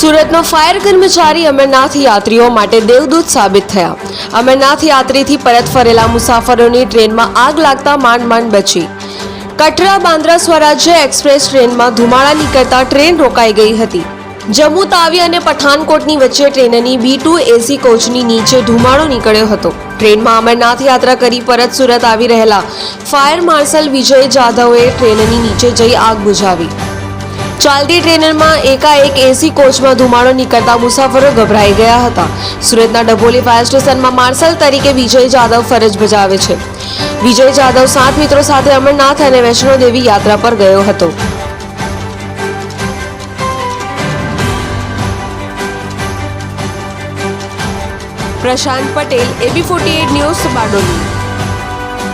સુરતનો ફાયર કર્મચારી અમરનાથ યાત્રીઓ માટે દેવદૂત સાબિત થયા. અમરનાથ યાત્રીથી પરત ફરેલા મુસાફરોની ટ્રેનમાં આગ લાગતા માંડ માંડ બચી. કટરા બાંદ્રા સ્વરાજ્ય એક્સપ્રેસ ટ્રેનમાં ધુમાડા નીકળતા ટ્રેન રોકાઈ ગઈ હતી. જમ્મુ તાવી અને પઠાનકોટની વચ્ચે ટ્રેનની બી ટુ એસી કોચની નીચે ધુમાડો નીકળ્યો હતો. ટ્રેનમાં અમરનાથ યાત્રા કરી પરત સુરત આવી રહેલા ફાયર માર્શલ વિજય જાધવે ટ્રેનની નીચે જઈ આગ બુઝાવી. ચાલતી ટ્રેનમાં એકાએક એસી કોચમાં ધુમાડો નીકળતા મુસાફરો ગભરાઈ ગયા હતા. સુરતના ડભોલી ફાયર સ્ટેશનમાં માર્શલ તરીકે વિજય જાદવ ફરજ બજાવે છે. વિજય જાદવ સાત મિત્રો સાથે અમરનાથ અને વૈષ્ણોદેવી યાત્રા પર ગયો હતો. Prashant Patel, AB forty news Bardoli.